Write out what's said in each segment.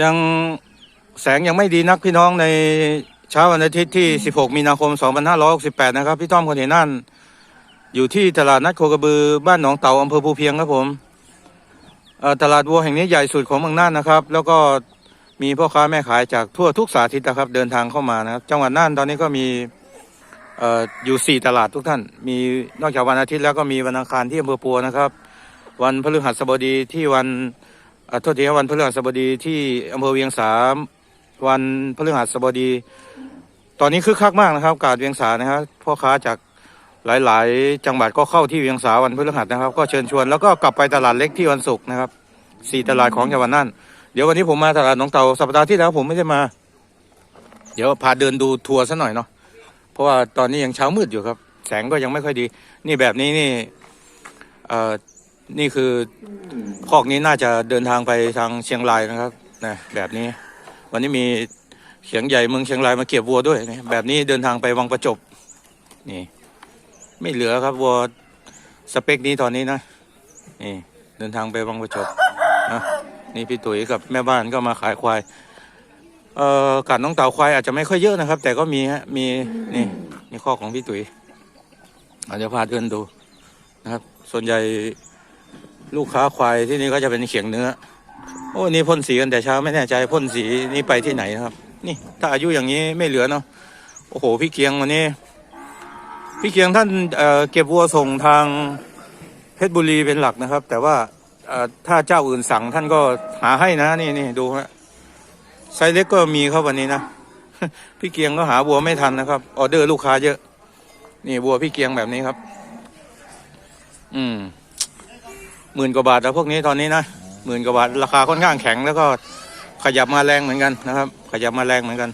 ยังแสงยังไม่ดีนักพี่น้องในเช้าวันอาทิตย์ที่ 16 มีนาคม 2568 นะครับ พี่ต้อมคนเห็นนั่น อยู่ที่ตลาดนัดโคกระบือบ้านหนองเต่าอำเภอภูเพียงครับผมเอ่อตลาดวัวแห่งนี้ใหญ่สุดของเมืองน่านนะครับ แล้วก็มีพ่อค้าแม่ขายจากทั่วทุกสาทิตนะครับ เดินทางเข้ามานะครับ จังหวัดน่านตอนนี้ก็มีเอ่ออยู่สี่ตลาดทุกท่าน มีนอกจากวันอาทิตย์แล้วก็มีวันอังคารที่อำเภอปัวนะครับ วันพฤหัสบดีที่วันอ่า โทษทีวันพฤหัสบดีที่อำเภอเวียงสาวันพฤหัสบดี ตอนนี้คึกคักมากนะครับกาดเวียงสานะครับพ่อค้าจากหลาย ๆ จังหวัดก็เข้าที่เวียงสาวันพฤหัสนะครับ ก็เชิญชวนแล้วก็กลับไปตลาดเล็กที่วันศุกร์นะครับสี่ตลาดของจังหวัดน่านเดี๋ยววันนี้ผมมาตลาดหนองเตาสัปดาห์ที่แล้วผมไม่ได้มา เดี๋ยวพาเดินดูทัวร์ซะหน่อยเนาะเพราะว่าตอนนี้ยังเช้ามืดอยู่ครับ แสงก็ยังไม่ค่อยดี นี่แบบนี้นี่เอ่อ นี่คือคอกนี้น่าจะเดินทางไปทางเชียงรายนะครับนะแบบนี้ วันนี้มีเขียงใหญ่เมืองเชียงรายมาเก็บวัวด้วยนะแบบนี้เดินทางไปวังประจบนี่ไม่เหลือครับวัวสเปคนี้ตอนนี้นะนี่เดินทางไปวังประจบนะนี่พี่ตุ๋ยกับแม่บ้านก็มาขายควายเอ่อการน้องเต่าควายอาจจะไม่ค่อยเยอะนะครับ แต่ก็มีฮะมีนี่นี่ข้อของพี่ตุ๋ยอาจจะเดี๋ยวพาเดินดูนะครับ ส่วนใหญ่ ลูกค้าควายที่นี่ก็จะเป็นเขียงเนื้อ โอ้นี่พ่นสีกันแต่เช้าไม่แน่ใจพ่นสีนี่ไปที่ไหนนะครับ นี่ถ้าอายุอย่างนี้ไม่เหลือเนาะโอ้โหพี่เกียงวันนี้ พี่เกียงท่านเเก็บวัวส่งทางเพชรบุรีเป็นหลักนะครับ แต่ว่าถ้าเจ้าอื่นสั่งท่านก็หาให้นะนี่นี่ดูฮะไซส์เล็กก็มีครับวันนี้นะพี่เกียงก็หาวัวไม่ทันนะครับออเดอร์ลูกค้าเยอะ นี่วัวพี่เกียงแบบนี้ครับ อืม หมื่นกว่าบาทแล้วพวกนี้ตอนนี้นะหมื่นกว่าบาทราคาค่อนข้างแข็งแล้วก็ขยับมาแรงเหมือนกันนะครับ ขยับมาแรงเหมือนกัน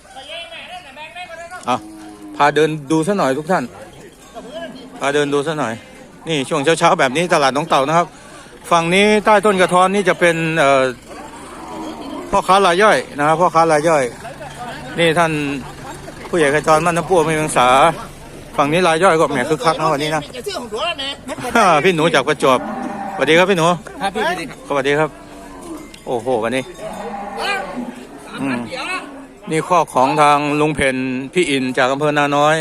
เอาพาเดินดูซะหน่อยทุกท่านพาเดินดูซะหน่อย นี่ช่วงเช้าๆแบบนี้ตลาดหนองเต่านะครับ ฝั่งนี้ใต้ต้นกระท้อนนี่จะเป็นพ่อค้ารายย่อยนะครับพ่อค้ารายย่อย นี่ท่านผู้ใหญ่ขจรมันน้ำปูไม่เมืองสาฝั่งนี้รายย่อยก็แหมคึกคักนะวันนี้นะพี่หนูจากประจวบ สวัสดีครับพี่หนูครับพี่พี่สวัสดีครับ โอ้โหวันนี้อืมนี่ข้อของทางลุงเพนพี่อินจากอำเภอนาน้อย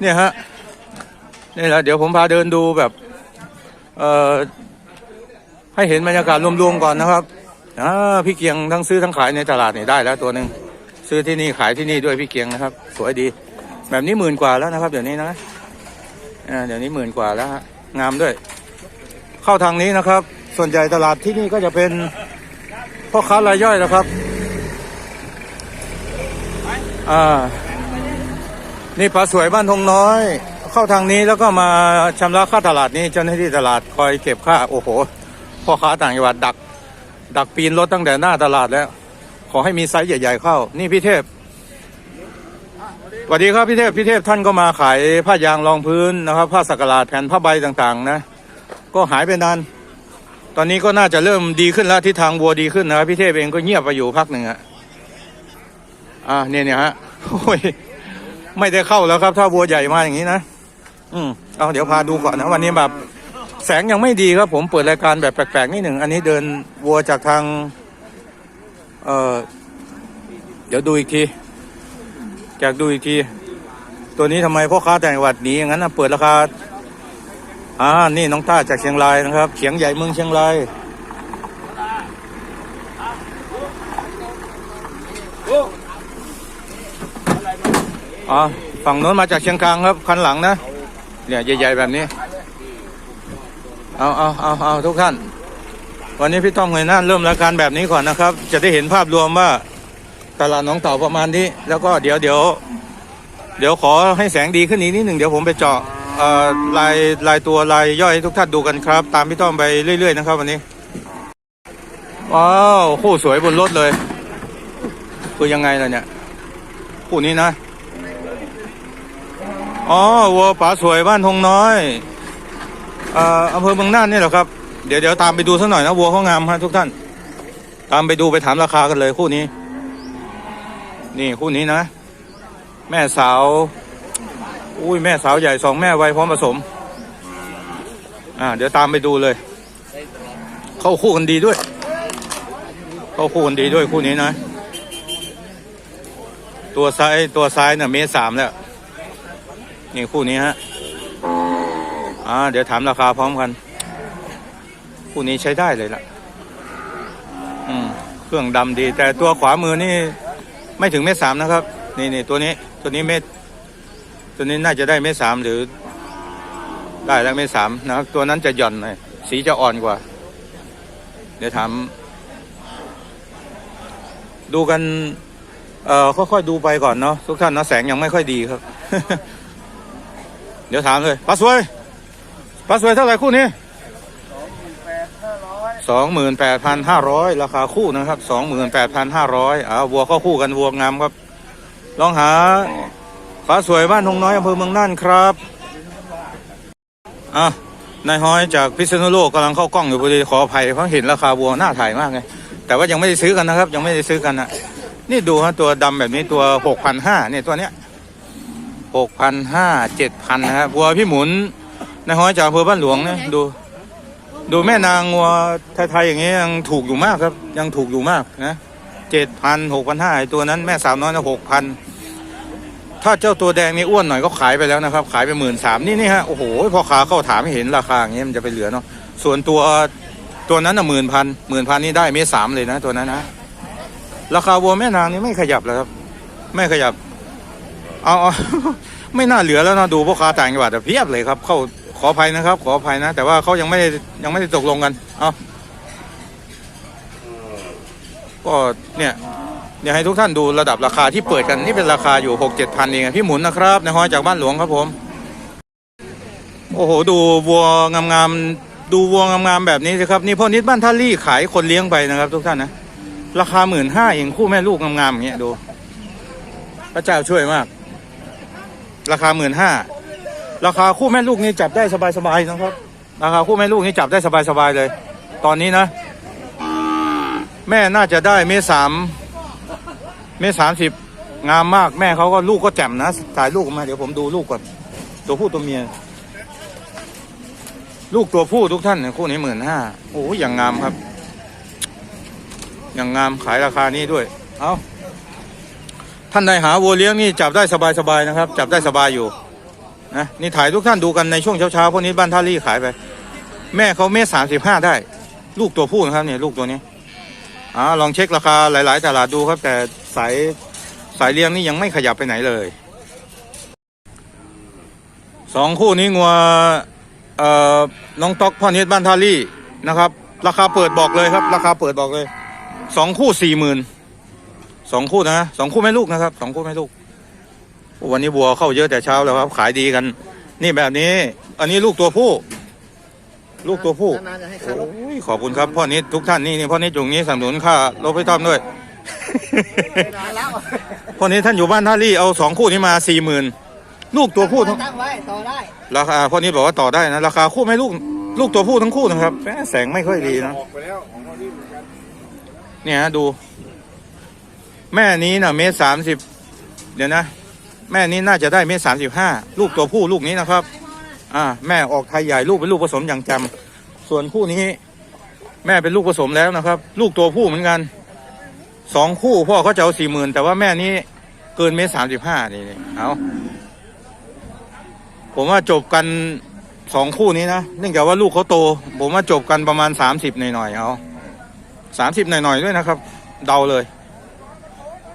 เนี่ยฮะนี่แหละเดี๋ยวผมพาเดินดูแบบ เอ่อให้เห็นบรรยากาศรวมๆก่อนนะครับอ่าพี่เกียงทั้งซื้อทั้งขายในตลาดนี่ได้แล้วตัวหนึ่งซื้อที่นี่ขายที่นี่ด้วยพี่เกียงนะครับ สวยดี แบบนี้หมื่นกว่าแล้วนะครับ เดี๋ยวนี้นะอ่าเดี๋ยวนี้หมื่นกว่าแล้วฮะ งามด้วย เข้าทางนี้นะครับ ส่วนใหญ่ตลาดที่นี่ก็จะเป็นพ่อค้ารายย่อยนะครับอ่านี่ปลาสวยบ้านทงน้อย เข้าทางนี้แล้วก็มาชำระค่าตลาดนี้เจ้าหน้าที่ตลาดคอยเก็บค่า โอ้โหพ่อค้าต่างจังหวัดดัก ดักปีนรถตั้งแต่หน้าตลาดแล้ว ขอให้มีไซส์ใหญ่ ๆ เข้า นี่พี่เทพ สวัสดีครับพี่เทพพี่เทพท่านก็มาขายผ้ายางรองพื้นนะครับ ผ้าสักหลาดแผ่นผ้าใบต่างๆ นะ ก็หายไปนาน ตอนนี้ก็น่าจะเริ่มดีขึ้นแล้วทิศทางวัวดีขึ้นนะครับพี่เทพเองก็เงียบไปอยู่พักหนึ่งอะอ่าเนี่ยเนี่ยฮะโอ้ยไม่ได้เข้าแล้วครับ ถ้าวัวใหญ่มาอย่างนี้นะอืมเอาเดี๋ยวพาดูก่อนนะวันนี้แบบแสงยังไม่ดีครับ ผมเปิดรายการแบบแปลกๆนิดหนึ่งอันนี้เดินวัวจากทาง เอ่อเดี๋ยวดูอีกที จากดูอีกที ตัวนี้ทำไมพ่อค้าแต่งจังหวัดหนีอย่างนั้นนะเปิดราคาอ่านี่น้องต้าจากเชียงรายนะครับเขียงใหญ่เมืองเชียงรายอ๋อฝั่งโน้นมาจากเชียงคานครับคันหลังนะเนี่ยใหญ่ๆแบบนี้ เอาเอาเอาเอาทุกท่าน วันนี้พี่ต้อมเงยหน้าเริ่มรายการแบบนี้ก่อนนะครับ จะได้เห็นภาพรวมว่า ตลาดหน้องเต่าประมาณนี้ แล้วก็เดี๋ยวเดี๋ยวเดี๋ยวขอให้แสงดีขึ้นอีกนิดหนึ่งเดี๋ยวผมไปเจาะลายลายตัวลายย่อยให้ทุกท่านดูกันครับ ตามพี่ต้อมไปเรื่อยๆนะครับวันนี้ว้าวคู่สวยบนรถเลย คือยังไงล่ะเนี่ยคู่นี้นะอ๋อวัวป๋าสวยบ้านทงน้อยอำเภอเมืองน่านนี่แหละครับ เดี๋ยวเดี๋ยวตามไปดูสักหน่อยนะวัวเขางามฮะทุกท่าน ตามไปดูไปถามราคากันเลยคู่นี้ นี่คู่นี้นะ แม่สาว อุ้ยแม่สาวใหญ่สองแม่ไวพร้อมผสม อ่า เดี๋ยวตามไปดูเลย เข้าคู่กันดีด้วยก็คู่กันดีด้วยคู่นี้นะ ตัวซ้ายตัวซ้ายเนี่ยเมตรสามแล้ว นี่คู่นี้ฮะ อ่า เดี๋ยวถามราคาพร้อมกัน คู่นี้ใช้ได้เลยล่ะ อืม เครื่องดำดี แต่ตัวขวามือนี่ ไม่ถึงเมตรสามนะครับ นี่นี่ตัวนี้ตัวนี้เมตรตัวนี้น่าจะได้เมตรสามหรือ ได้แล้วเมตรสามนะครับ ตัวนั้นจะหย่อนหน่อยสีจะอ่อนกว่า เดี๋ยวถามดูกัน เอ่อค่อยๆดูไปก่อนเนาะทุกท่านเนาะแสงยังไม่ค่อยดีครับ เดี๋ยวถามเลยปลาสวยปลาสวยเท่าไหร่คู่นี้ สองหมื่นแปดพันห้าร้อยราคาคู่นะครับสองหมื่นแปดพันห้าร้อยอ่าวัวเข้าคู่กันวัวงามครับ ลองหาปลาสวยบ้านทงน้อยอำเภอเมืองน่านครับอะนายฮ้อยจากพิษณุโลกกำลังเข้ากล้องอยู่พอดีขออภัยเพราะเห็นราคาวัวน่าถ่ายมากไงแต่ว่ายังไม่ได้ซื้อกันนะครับ ยังไม่ได้ซื้อกันนะนี่ดูฮะตัวดำแบบนี้ตัวหกพันห้าเนี่ยตัวเนี้ยหกพันห้าเจ็ดพันนะครับวัวพี่หมุนในห้อยจากอำเภอบ้านหลวงเนี่ยดู ดูแม่นางวัวไทยๆอย่างเงี้ยังถูกอยู่มากครับ ยังถูกอยู่มากนะเจ็ดพันหกพันห้าตัวนั้นแม่สาวน้อยนะหกพันถ้าเจ้าตัวแดงนี่อ้วนหน่อยก็ขายไปแล้วนะครับ ขายไปหมื่นสามนี่นี่ฮะโอ้โหพอขาเข้าถามไม่เห็นราคาอย่างเงี้ยมันจะไปเหลือเนาะส่วนตัวตัวนั้นน่ะหมื่นพันหมื่นพันนี่ได้เมตรสามเลยนะตัวนั้นนะราคาวัวแม่นางนี่ไม่ขยับเลยครับ ไม่ขยับเอาเอาไม่น่าเหลือแล้วนะดูพ่อค้าต่างจังหวัดเพียบเลยครับ เข้า ขออภัยนะครับ ขออภัยนะ แต่ว่าเขายังไม่ได้ยังไม่ได้ตกลงกัน เอาก็เนี่ยเดี๋ยวให้ทุกท่านดูระดับราคาที่เปิดกันนี่เป็นราคาอยู่หกเจ็ดพันเองพี่หมุนนะครับในห้อยจากบ้านหลวงครับผม โอ้โห ดูวัวงามๆดูวัวงามๆแบบนี้สิครับ นี่พ่อนิดบ้านท่าลี่ขายคนเลี้ยงไปนะครับ ทุกท่านนะราคาหมื่นห้าเองคู่แม่ลูกงามๆอย่างเงี้ยดู พระเจ้าช่วยมาก ราคาหมื่นห้า ราคาคู่แม่ลูกนี่จับได้สบายๆนะครับ ราคาคู่แม่ลูกนี่จับได้สบายๆเลย ตอนนี้นะ แม่น่าจะได้เมษสามเมษสามสิบงามมากแม่เขาก็ลูกก็แจ่มนะถ่ายลูกมาเดี๋ยวผมดูลูกก่อนตัวผู้ตัวเมีย ลูกตัวผู้ทุกท่านคู่นี้หมื่นห้าโอ้ยอย่างงามครับ อย่างงามขายราคานี้ด้วย เอาท่านใดหาวัวเลี้ยงนี่จับได้สบายๆนะครับ จับได้สบายอยู่ นะนี่ถ่ายทุกท่านดูกันในช่วงเช้าๆพวกนี้บ้านท่ารี่ขายไป แม่เขาเมตรสามสิบห้าได้ ลูกตัวผู้นะครับเนี่ยลูกตัวนี้อ่าลองเช็คราคาหลาย ๆ ตลาดดูครับ แต่สายสายเลี้ยงนี่ยังไม่ขยับไปไหนเลยสองคู่นี้งัวเอ่อน้องต๊อกพ่อนิดบ้านท่ารี่นะครับ ราคาเปิดบอกเลยครับ ราคาเปิดบอกเลยสองคู่สี่หมื่นสองคู่นะสองคู่แม่ลูกนะครับสองคู่แม่ลูก วันนี้บัวเข้าเยอะแต่เช้าแล้วครับ ขายดีกัน นี่แบบนี้ อันนี้ลูกตัวผู้ ลูกตัวผู้นานๆจะให้ค่ารถโอ้ยขอบคุณครับพ่อนิดทุกท่านนี่นี่พ่อนิดอยู่นี้สนับสนุนค่ารถไปต้อมด้วยนานแล้วพ่อนิดท่านอยู่บ้านท่ารี่เอาสองคู่นี้มาสี่หมื่นลูกตัวผู้ทั้งตั้งไว้ต่อได้ราคาพ่อนิดบอกว่าต่อได้นะราคาคู่แม่ลูกลูกตัวผู้ทั้งคู่นะครับแหมแสงไม่ค่อยดีนะออกไปแล้วของเรานี่เหมือนกันเนี่ยฮะดู แม่นี้นะเมตรสามสิบเดี๋ยวนะ แม่นี้น่าจะได้เมตรสามสิบห้าลูกตัวผู้ลูกนี้นะครับ อ่า แม่ออกไทยใหญ่ลูกเป็นลูกผสมอย่างจำส่วนคู่นี้ แม่เป็นลูกผสมแล้วนะครับ ลูกตัวผู้เหมือนกันสองคู่พ่อเขาจะเอาสี่หมื่นแต่ว่าแม่นี้เกินเมตรสามสิบห้านี่นี่เอาผมว่าจบกันสองคู่นี้นะเนื่องจากว่าลูกเขาโต ผมว่าจบกันประมาณสามสิบหน่อยๆเอาสามสิบหน่อยๆด้วยนะครับ เดาเลย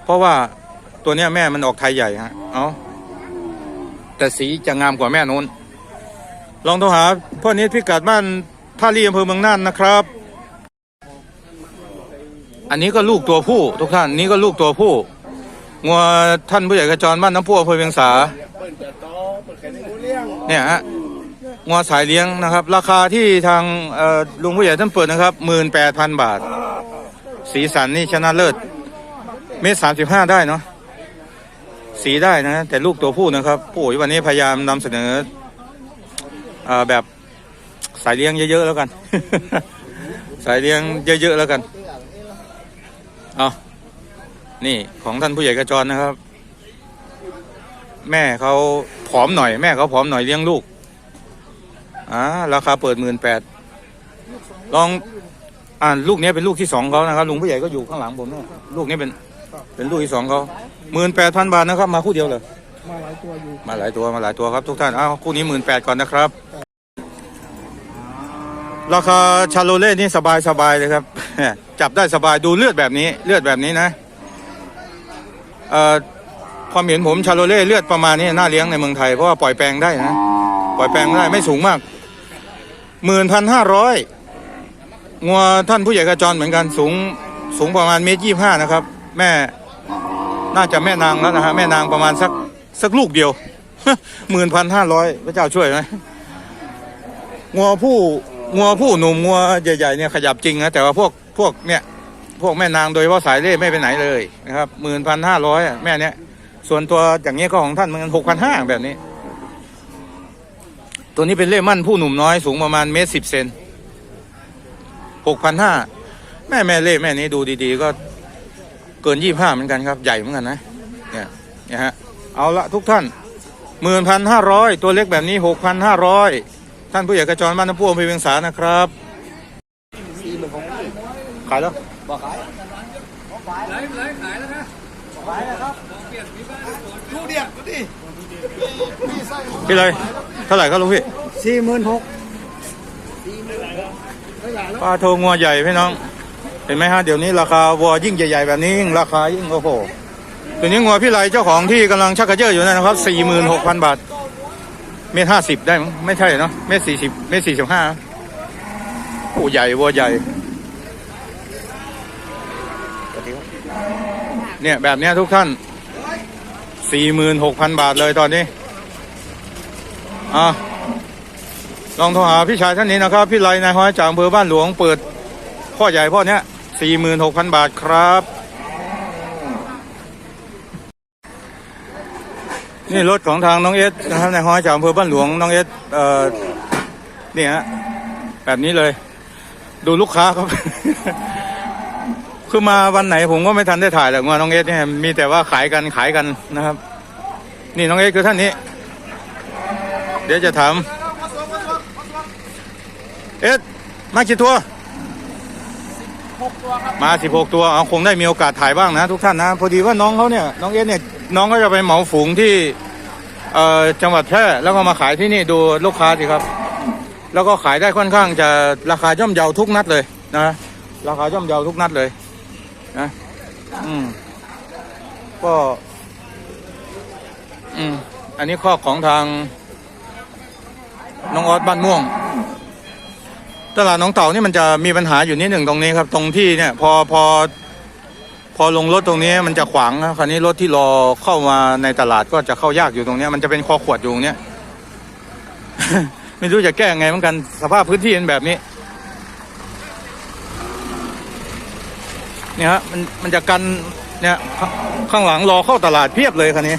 เพราะว่า ตัวเนี้ยแม่มันออกไทยใหญ่ฮะ เอาแต่สีจะงามกว่าแม่นู้น ลองโทรหาพ่อนิดพิกัดบ้านท่าเรีอำเภอเมืองน่านนะครับ อันนี้ก็ลูกตัวผู้ทุกท่าน นี่ก็ลูกตัวผู้งัวท่านผู้ใหญ่กระจรบ้านน้ำพุอำเภอเวียงสา เนี่ยฮะงัวสายเลี้ยงนะครับ ราคาที่ทางลุงผู้ใหญ่ท่านเปิดนะครับหมื่นแปดพันบาท สีสันนี่ชนะเลิศ เมตรสามสิบห้าได้เนาะ สีได้นะ แต่ลูกตัวผู้นะครับผู้วันนี้พยายามนำเสนอแบบสายเลี้ยงเยอะๆแล้วกัน สายเลี้ยงเยอะๆแล้วกันเอานี่ของท่านผู้ใหญ่กระจรนะครับ แม่เขาผอมหน่อย แม่เขาผอมหน่อยเลี้ยงลูกอ่าราคาเปิดหมื่นแปดลองอ่าลูกนี้เป็นลูกที่สองเขานะครับลุงผู้ใหญ่ก็อยู่ข้างหลังผมเนี่ยลูกนี้เป็น เป็นลูกที่สองเขาหมื่นแปดพันบาทนะครับ มาคู่เดียวเลยมาหลายตัวอยู่มาหลายตัวมาหลายตัวครับทุกท่านเอาคู่นี้หมื่นแปดก่อนนะครับ ราคาชาโลเล่นี่สบายสบายเลยครับจับได้สบายดูเลือดแบบนี้เลือดแบบนี้นะเอ่อความเห็นผมชาโลเล่เลือดประมาณนี้น่าเลี้ยงในเมืองไทยเพราะว่าปล่อยแปลงได้นะปล่อยแปลงได้ไม่สูงมากหมื่นพันห้าร้อยงัวท่านผู้ใหญ่กระจรเหมือนกันสูงสูงประมาณเมตรยี่ห้านะครับ แม่น่าจะแม่นางแล้วนะฮะแม่นางประมาณสักสักลูกเดียวหมื่นพันห้าร้อยพระเจ้าช่วยไหมงัวผู้งัวผู้หนุ่มงัวใหญ่ๆเนี่ยขยับจริงนะแต่ว่าพวกพวกเนี่ยพวกแม่นางโดยเฉพาะสายเล่ไม่ไปไหนเลยนะครับหมื่นพันห้าร้อยแม่เนี่ยส่วนตัวอย่างนี้ยก็ของท่านเหมือนหกพันห้าแบบนี้ ตัวนี้เป็นเล่มั่นผู้หนุ่มน้อยสูงประมาณเมตรสิบเซนหกพันห้าแม่แม่เล่แม่นี้ดูดีๆก็ เกินยี่ห้าเหมือนกันครับ ใหญ่เหมือนกันนะ เนี่ยเนี่ยฮะ เอาละทุกท่านหมื่นพันห้าร้อยตัวเล็กแบบนี้หกพันห้าร้อยท่านผู้ใหญ่กระจรบ้านน้ำพุอำเภอเวียงสานะครับสี่หมื่นหกขายขายแล้วบอกขายดูเดียดดิพี่เลยเท่าไหร่ครับลุงพี่สี่หมื่นหกปลาโทงัวใหญ่พี่น้อง ห็นไหมฮะเดี๋ยวนี้ราคาวัวยิ่งใหญ่ๆแบบนี้ยิ่งราคายิ่งโอ้โหตัวนี้งัวพี่ไรเจ้าของที่กำลังชักกระเจิดอยู่นั่นนะครับสี่หมื่นหกพันบาท เมตรห้าสิบได้มั้งไม่ใช่เนาะเมตรสี่สิบเมตรสี่สิบห้าโอ้ใหญ่วัวใหญ่เนี่ยแบบเนี้ยทุกท่านสี่หมื่นหกพันบาทเลยตอนนี้อะลองโทรหาพี่ชายท่านนี้นะครับ พี่ไรนายห้อยจากอำเภอบ้านหลวงเปิดพ่อใหญ่พ่อเนี้ย สี่หมื่นหกพันบาทครับ นี่รถของทางน้องเอสนะครับในห้อยจากอำเภอบ้านหลวงน้องเอสเอ่อนี่ฮะแบบนี้เลย ดูลูกค้าครับ คือมาวันไหนผมก็ไม่ทันได้ถ่ายหรอกว่าน้องเอสเนี่ยมีแต่ว่าขายกันขายกันนะครับ นี่น้องเอสคือท่านนี้ เดี๋ยวจะถามเอ็ดมากี่ตัว หกตัวครับมาสิบหกตัวเอาคงได้มีโอกาสถ่ายบ้างนะทุกท่านนะ พอดีว่าน้องเขาเนี่ยน้องเอ็ดเนี่ยน้องก็จะไปเหมาฝูงที่เอ่อจังหวัดแพร่แล้วก็มาขายที่นี่ดูลูกค้าสิครับ แล้วก็ขายได้ค่อนข้างจะราคาย่อมเยาทุกนัดเลยนะราคาย่อมเยาทุกนัดเลยนะอืมก็อืมอันนี้ข้อของทางน้องออสบ้านม่วง ตลาดหน้องเต่านี่มันจะมีปัญหาอยู่นิดหนึ่งตรงนี้ครับ ตรงที่เนี่ยพอพอพอลงรถตรงนี้มันจะขวางนะคราวนี้รถที่รอเข้ามาในตลาดก็จะเข้ายากอยู่ตรงนี้มันจะเป็นคอขวดอยู่ตรงเนี้ยไม่รู้จะแก้ยังไงเหมือนกันสภาพพื้นที่เป็นแบบนี้เนี่ยฮะมันมันจะกันเนี่ยข้างหลังรอเข้าตลาดเพียบเลยคันนี้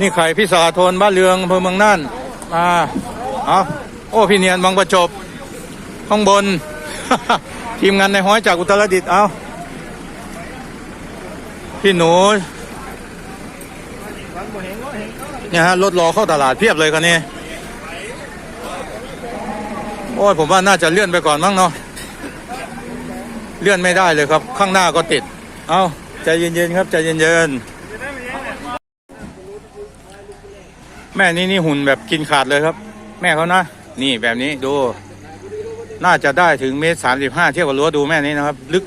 นี่ใครพี่สาโทนบ้านเรืองอำเภอเมืองน่านมาเอา โอ้พี่เนียนบางประจบข้างบน ทีมงานในห้อยจากอุตรดิตถ์เอาพี่หนูเนี่ยฮะรถรอเข้าตลาดเพียบเลยคันนี้โอ้ยผมว่าน่าจะเลื่อนไปก่อนมั้งเนาะเลื่อนไม่ได้เลยครับ ข้างหน้าก็ติด เอาใจเย็นๆครับใจเย็นๆแม่นี่นี่หุ่นแบบกินขาดเลยครับ แม่เขานะ นี่แบบนี้ดู น่าจะได้ถึงเมตรสามสิบห้าเทียบกับรั้วดูแม่นี้นะครับ ลึก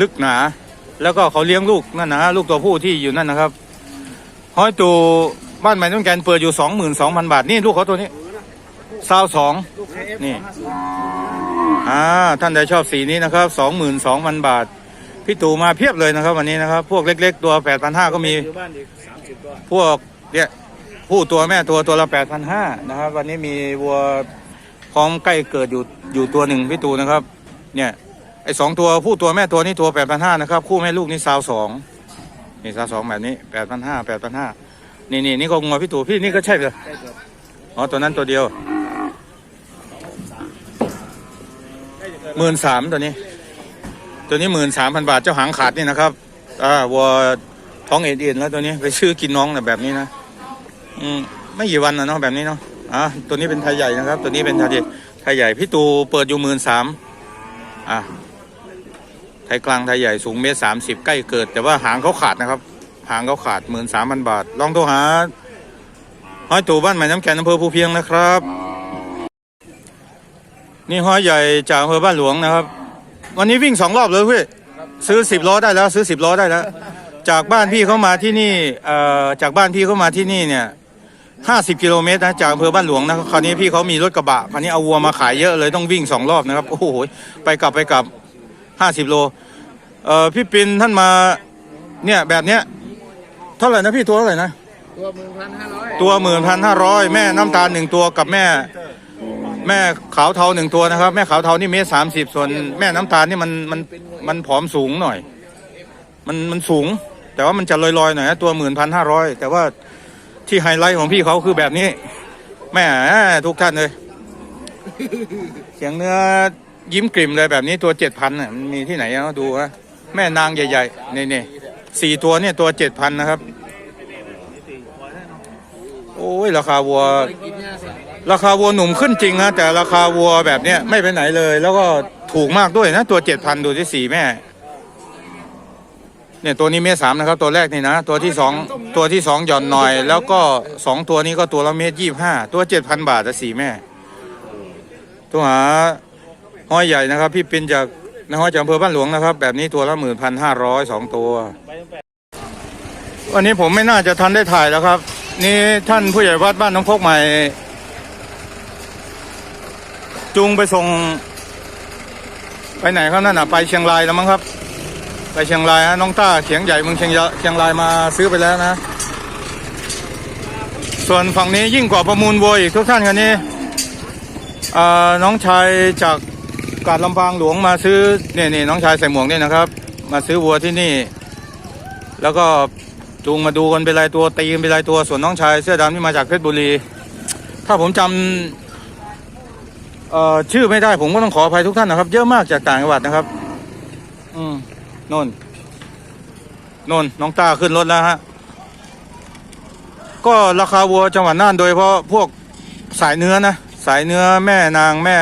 ลึกหนา แล้วก็เขาเลี้ยงลูกนั่นนะลูกตัวผู้ที่อยู่นั่นนะครับห้อยตูบ้านใหม่ต้นแกนเปิดอยู่สองหมื่นสองพันบาท นี่ลูกเขาตัวนี้ซาวสองลูกเคเอฟนี่อ่าท่านใดชอบสีนี้นะครับสองหมื่นสองพันบาทพี่ตู่มาเพียบเลยนะครับ วันนี้นะครับ พวกเล็ก ๆ ตัวแปดพันห้าก็มีอยู่บ้านอีกสามสิบตัวพวกเนี่ย ผู้ตัวแม่ตัวตัวละแปดพันห้านะครับ วันนี้มีวัวพร้อมใกล้เกิดอยู่อยู่ตัวหนึ่งพี่ตูนะครับ เนี่ยไอสองตัวผู้ตัวแม่ตัวนี้ตัวแปดพันห้านะครับ คู่แม่ลูกนี่สาวสองนี่สาวสองแบบนี้แปดพันห้าแปดพันห้านี่นี่นี่ก็งัวพี่ตูพี่นี่ก็ใช่เลยใกล้เกิดอ๋อตัวนั้นตัวเดียวหมื่นสามตัวนี้ ตัวนี้หมื่นสามพันบาทเจ้าหางขาดนี่นะครับอ่าวัวท้องเอ็นแล้วตัวนี้ไปซื้อกินน้องนะแบบนี้นะ อืมไม่กี่วันนะเนาะแบบนี้เนาะอะตัวนี้เป็นไทยใหญ่นะครับ ตัวนี้เป็นไทยใหญ่ไทยใหญ่พี่ตูเปิดอยู่หมื่นสามอะไทยกลางไทยใหญ่สูงเมตรสามสิบใกล้เกิด แต่ว่าหางเขาขาดนะครับ หางเขาขาดหมื่นสามพันบาท ลองโทรหาห้อยตู่บ้านใหม่น้ำแกนอำเภอภูเพียงนะครับ นี่ห้อยใหญ่จากอำเภอบ้านหลวงนะครับ วันนี้วิ่งสองรอบเลยพี่ซื้อสิบล้อได้แล้ว ซื้อสิบล้อได้แล้ว จากบ้านพี่เขามาที่นี่เอ่อจากบ้านพี่เขามาที่นี่เนี่ย ห้าสิบกิโลเมตรนะจากอำเภอบ้านหลวงนะคราวนี้พี่เขามีรถกระบะคราวนี้เอาวัวมาขายเยอะเลยต้องวิ่งสองรอบนะครับโอ้โหไปกลับไปกลับห้าสิบโลเอ่อพี่ปินท่านมาเนี่ยแบบเนี้ยเท่าไหร่นะพี่ตัวเท่าไหร่นะตัวหมื่นพันห้าร้อยตัวหมื่นพันห้าร้อยแม่น้ำตาลหนึ่งตัวกับแม่ แม่ขาวเทาหนึ่งตัวนะครับ แม่ขาวเทานี่เมตรสามสิบส่วนแม่น้ำตาลนี่มันมันมันผอมสูงหน่อย มันมันสูง แต่ว่ามันจะลอยๆหน่อยนะตัวหมื่นพันห้าร้อยแต่ว่า ที่ไฮไลท์ของพี่เขาคือแบบนี้แม่ทุกท่านเลย เสียงเนื้อยิ้มกลิ่มเลยแบบนี้ตัวเจ็ดพันน่ะมันมีที่ไหนเนาดูฮะแม่นางใหญ่ๆนี่นี่สี่ตัวเนี่ยตัวเจ็ดพันนะครับ โอ้ยราคาวัว ราคาวัวหนุ่มขึ้นจริงนะแต่ราคาวัวแบบเนี้ยไม่ไปไหนเลย แล้วก็ถูกมากด้วยนะ ตัวเจ็ดพันดูที่สี่แม่ เนี่ยตัวนี้เมตรสามนะครับตัวแรกนี่นะ ตัวที่สองตัวที่สองหย่อนหน่อย แล้วก็สองตัวนี้ก็ตัวละเมตรยี่ห้าตัวเจ็ดพันบาทแต่สี่แม่ตัวหาห้อยใหญ่นะครับ พี่ปินจากนห้อยจากอำเภอบ้านหลวงนะครับ แบบนี้ตัวละหมื่นพันห้าร้อยสองตัววันนี้ผมไม่น่าจะทันได้ถ่ายแล้วครับ นี่ท่านผู้ใหญ่วัดบ้านน้องพกใหม่ จูงไปส่ง ไปไหนครับนั่นน่ะไปเชียงรายแล้วมั้งครับ ไปเชียงรายฮะน้องต้าเขียงใหญ่เมืองเชียงเชียงรายมาซื้อไปแล้วนะ ส่วนฝั่งนี้ยิ่งกว่าประมูลวัวอีกทุกท่านกันนี้อ่น้องชายจากกาดลำพางหลวงมาซื้อเนี่ยนี่น้องชายใส่หมวกเนี่ยนะครับ มาซื้อวัวที่นี่ แล้วก็จูงมาดูกันเป็นรายตัวตีกันเป็นรายตัว ส่วนน้องชายเสื้อดำที่มาจากเพชรบุรี ถ้าผมจำเอ่อชื่อไม่ได้ผมก็ต้องขออภัยทุกท่านนะครับ เยอะมากจากต่างจังหวัดนะครับ อืม นนนนน้องตาขึ้นรถแล้วฮะ ก็ราคาวัวจังหวัดน่านโดยเฉพาะพวกสายเนื้อนะ สายเนื้อแม่นางแม่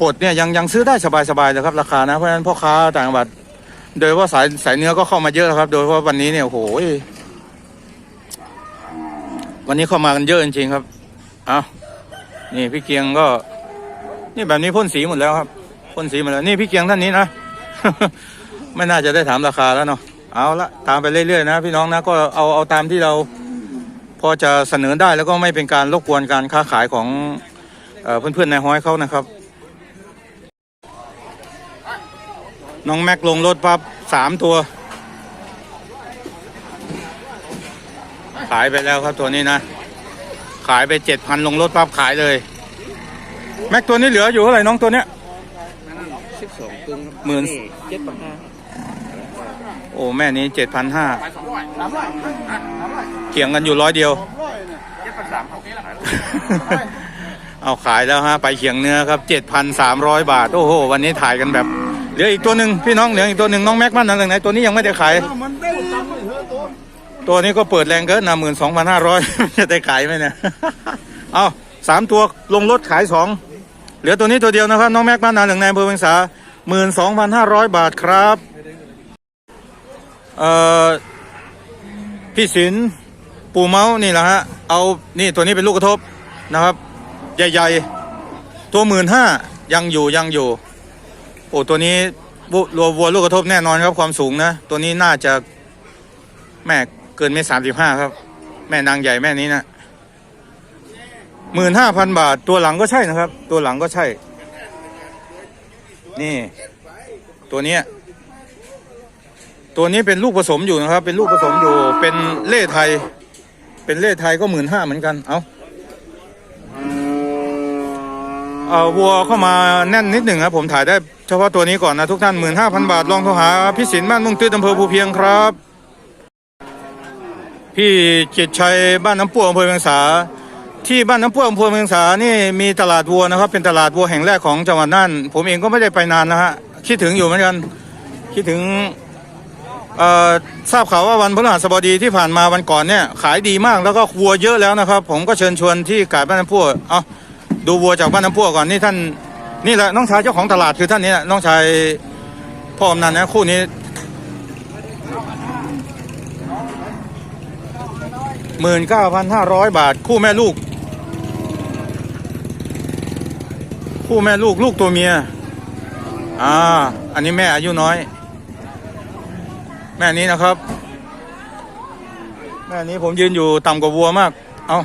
ปดเนี่ยยังยังซื้อได้สบายๆเลยครับราคานะ เพราะฉะนั้นพ่อค้าต่างจังหวัด โดยเฉพาสายสายเนื้อก็เข้ามาเยอะครับ โดยเฉพาะวันนี้เนี่ยโอ้โหวันนี้เข้ามากันเยอะจริงๆครับเอานี่พี่เกียงก็ นี่แบบนี้พ่นสีหมดแล้วครับพ่นสีหมดแล้วนี่พี่เกียงท่านนี้นะ ไม่น่าจะได้ถามราคาแล้วเนาะเอาละตามไปเรื่อยๆนะพี่น้องนะก็เอาเอาตามที่เราพอจะเสนอได้แล้วก็ไม่เป็นการรบกวนการค้าขายของเอ่อเพื่อนๆในห้อยเขานะครับ น้องแม็กลงรถปั๊บสามตัว ขายไปแล้วครับตัวนี้นะ ขายไปเจ็ดพันลงรถปั๊บขายเลย แม็กตัวนี้เหลืออยู่เท่าไหร่น้องตัวเนี้ยสิบสองตึงหมื่นเจ็ดพันห้าโอ้แม่นี้เจ็ดพันห้าไปสองร้อยสามร้อยสามร้อยเถียงกันอยู่ร้อยเดียวเจ็ดพันสามโอเคแล้วขายเอาขายแล้วฮะไปเขียงเนื้อครับเจ็ดพันสามร้อยบาท โอ้โห วันนี้ถ่ายกันแบบเหลืออีกตัวหนึ่งพี่น้องเหลืออีกตัวหนึ่งน้องแม็กบ้านนั่นไหนตัวนี้ยังไม่ได้ขาย มันได้จำไม่เถอะตัวตัวนี้ก็เปิดแรงเกินนะหมื่นสองพันห้าร้อยจะได้ขายไหมเนี่ย เอาสามตัวลงรถขายสองเหลือตัวนี้ตัวเดียวนะครับ น้องแม็กบ้านนาหนึ่งในอำเภอเวียงสาหมื่นสองพันห้าร้อยบาทครับ เอ่อพี่สินปู่เมาส์นี่แหละฮะ เอานี่ตัวนี้เป็นลูกกระทบนะครับ ใหญ่ๆ ตัวหมื่นห้ายังอยู่ยังอยู่ โอ้ตัวนี้วัววัวลูกกระทบแน่นอนครับความสูงนะ ตัวนี้น่าจะแม่เกินเมตรสามสิบห้าครับ แม่นางใหญ่แม่นี้นะหมื่นห้าพันบาท ตัวหลังก็ใช่นะครับ ตัวหลังก็ใช่ นี่ ตัวเนี้ย ตัวนี้เป็นลูกผสมอยู่นะครับ เป็นลูกผสมอยู่ เป็นเล่ไทย เป็นเล่ไทยก็หมื่นห้าเหมือนกัน เอาเอาวัวเข้ามาแน่นนิดหนึ่งครับ ผมถ่ายได้เฉพาะตัวนี้ก่อนนะทุกท่านหมื่นห้าพันบาท ลองโทรหาพี่สินบ้านมุ่งตื้ออำเภอภูเพียงครับ พี่จิตชัยบ้านน้ำพุอำเภอเมืองสาที่บ้านน้ำพุอำเภอเมืองสานี่มีตลาดวัวนะครับ เป็นตลาดวัวแห่งแรกของจังหวัดน่าน ผมเองก็ไม่ได้ไปนานนะฮะ คิดถึงอยู่เหมือนกัน คิดถึง เอ่อทราบข่าวว่าวันพฤหัสบดีที่ผ่านมาวันก่อนเนี่ยขายดีมากแล้วก็วัวเยอะแล้วนะครับ ผมก็เชิญชวนที่กาดบ้านน้ำพุเอาดูวัวจากบ้านน้ำพุก่อนนี่ท่านนี่แหละน้องชายเจ้าของตลาดคือท่านนี้แหละน้องชายพ่ออำนันนะคู่นี้หมื่นเก้าพันห้าร้อยบาท คู่แม่ลูก คู่แม่ลูกลูกตัวเมียอ่าอันนี้แม่อายุน้อย แม่นี้นะครับ แม่นี้ผมยืนอยู่ต่ำกว่าวัวมาก เอา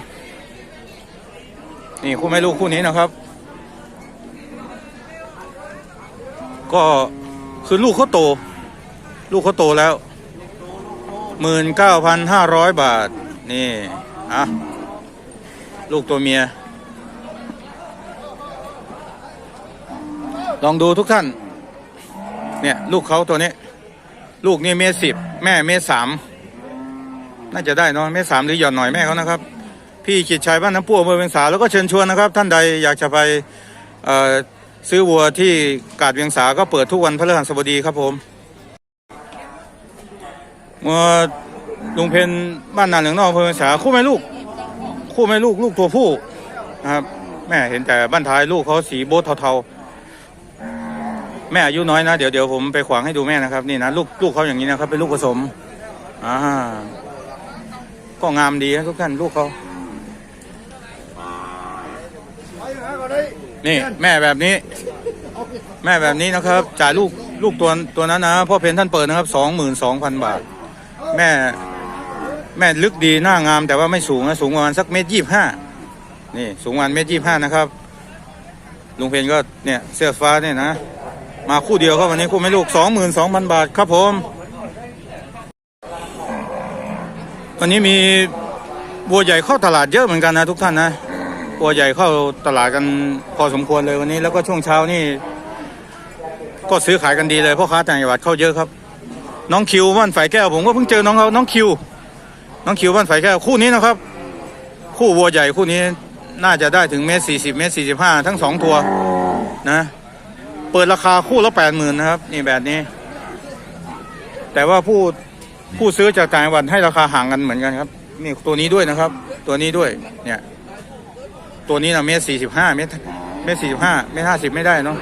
นี่คู่แม่ลูกคู่นี้นะครับ ก็คือลูกเขาโต ลูกเขาโตแล้วหมื่นเก้าพันห้าร้อยบาท นี่ อะ ลูกตัวเมีย ลองดูทุกท่าน เนี่ย ลูกเขาตัวนี้ ลูกนี่เมตรสิบแม่เมตรสามน่าจะได้เนาะเมตรสามหรือหย่อนหน่อยแม่เขานะครับ พี่จิตชัยบ้านน้ำปูอำเภอเวียงสาแล้วก็เชิญชวนนะครับ ท่านใดอยากจะไปซื้อวัวที่กาดเวียงสาก็เปิดทุกวันพฤหัสบดีครับผมวัวลุงเพนบ้านนาเหลืองนอกอำเภอเวียงสาคู่แม่ลูก คู่แม่ลูกลูกตัวผู้นะครับแม่เห็นแต่บ้านท้ายลูกเขาสีโบทเทาๆ แม่อายุน้อยนะ เดี๋ยวเดี๋ยวผมไปขวางให้ดูแม่นะครับ นี่นะลูกลูกเขาอย่างนี้นะครับ เป็นลูกผสมอ่าก็งามดีนะทุกท่านลูกเขานี่แม่แบบนี้ แม่แบบนี้นะครับ จ่ายลูกลูกตัวตัวนั้นนะพ่อเพนท่านเปิดนะครับสองหมื่นสองพันบาท แม่แม่ลึกดีหน้างามแต่ว่าไม่สูงนะสูงประมาณสักเมตรยี่ห้านี่สูงประมาณเมตรยี่ห้านะครับลุงเพนก็เนี่ยเสื้อฟ้าเนี่ยนะ มาคู่เดียวครับวันนี้คู่ไม่ลูกสองหมื่นสองพันบาทครับผม วันนี้มีบัวใหญ่เข้าตลาดเยอะเหมือนกันนะทุกท่านนะบัวใหญ่เข้าตลาดกันพอสมควรเลยวันนี้ แล้วก็ช่วงเช้านี่ ก็ซื้อขายกันดีเลยพ่อค้าต่างจังหวัดเข้าเยอะครับ น้องคิวบ้านฝ่ายแก้วผมก็เพิ่งเจอน้องเขาน้องคิว น้องคิวบ้านฝ่ายแก้วคู่นี้นะครับ คู่วัวใหญ่คู่นี้น่าจะได้ถึงเมตรสี่สิบเมตรสี่สิบห้าทั้งสองตัวนะ เปิดราคาคู่ละแปดหมื่นนะครับ นี่แบบนี้ แต่ว่าผู้ผู้ซื้อจากต่างจังหวัดให้ราคาห่างกันเหมือนกันครับ นี่ตัวนี้ด้วยนะครับ ตัวนี้ด้วย เนี่ย ตัวนี้นะเมตรสี่สิบห้าเมตรเมตรสี่สิบห้าเมตรห้าสิบไม่ได้เนาะ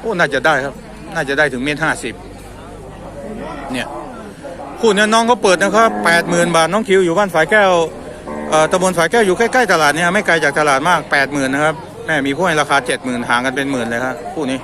โอ้น่าจะได้ครับ น่าจะได้ถึงเมตรห้าสิบเนี่ยคู่นี้น้องเขาเปิดนะครับแปดหมื่นบาทน้องคิวอยู่บ้านฝายแก้วเอ่อตำบลฝายแก้วอยู่ใกล้ๆตลาดเนี่ยไม่ไกลจากตลาดมากแปดหมื่นนะครับ แม่มีผู้ให้ราคาเจ็ดหมื่นห่างกันเป็นหมื่นเลยครับคู่นี้